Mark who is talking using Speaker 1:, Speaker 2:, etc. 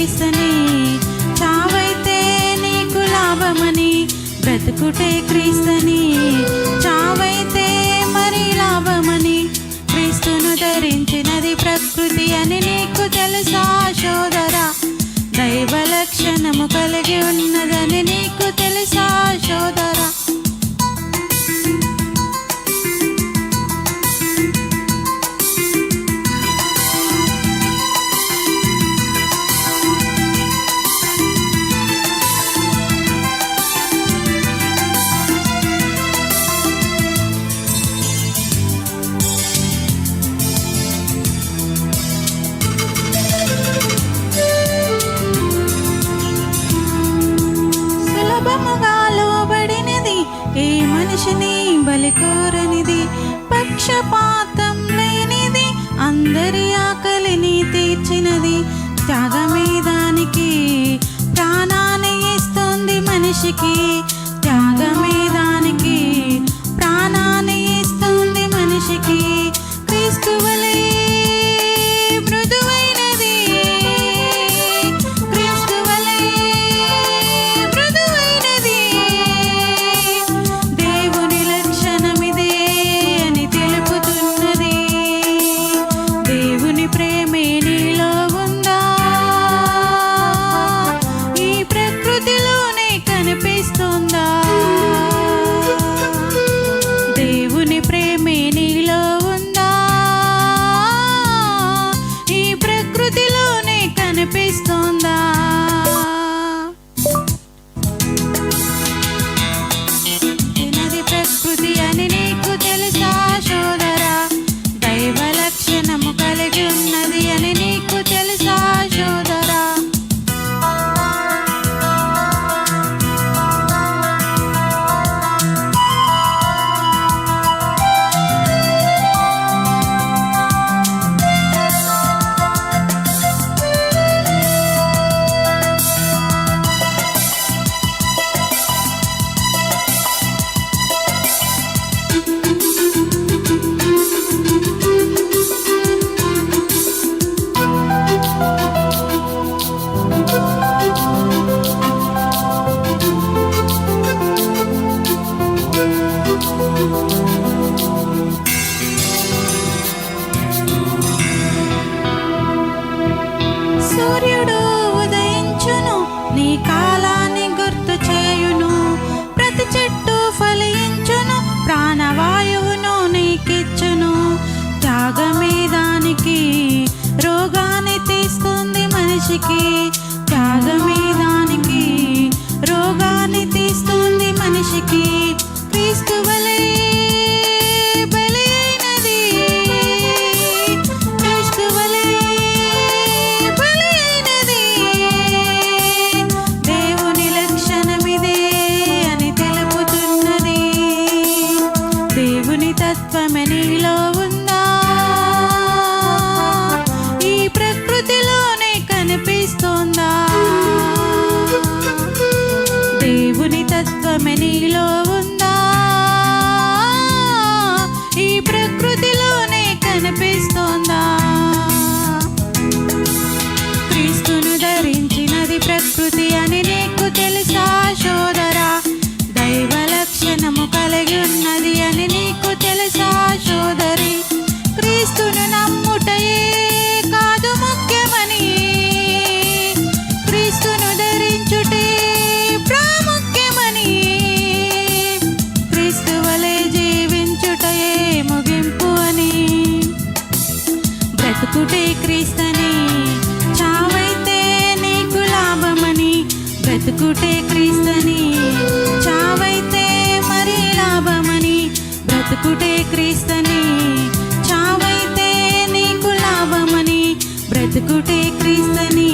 Speaker 1: క్రీస్తని చావైతే నీకు లాభమని బ్రతుకుటే క్రీస్తని చావైతే మరి లాభమని క్రీస్తును ధరించినది ప్రకృతి అని నీకు తెలుసా సోదరా? దైవ లక్షణము కలిగి ఉన్నదని నీకు తెలుసా? ఏ మనిషిని బలికోరనిది పక్షపాతం లేనిది. అందరి ఆకలిని తీర్చినది. త్యాగమే త్యాగమే దానికి రోగాన్ని తీస్తుంది మనిషికి. త్యాగమే దానికి రోగాన్ని తీస్తుంది మనిషికి. క్రీస్తువలే బలి క్రీస్తువలే దేవుని లక్షణమిదే అని తెలుపుతున్నది. దేవుని తత్వమే నీలో తత్వమే బ్రతుకుటే క్రీస్తని చావైతే మరి లాభమని. బ్రతుకుటే క్రీస్తని చావైతే నీకు లాభమని. బ్రతుకుటే క్రీస్తని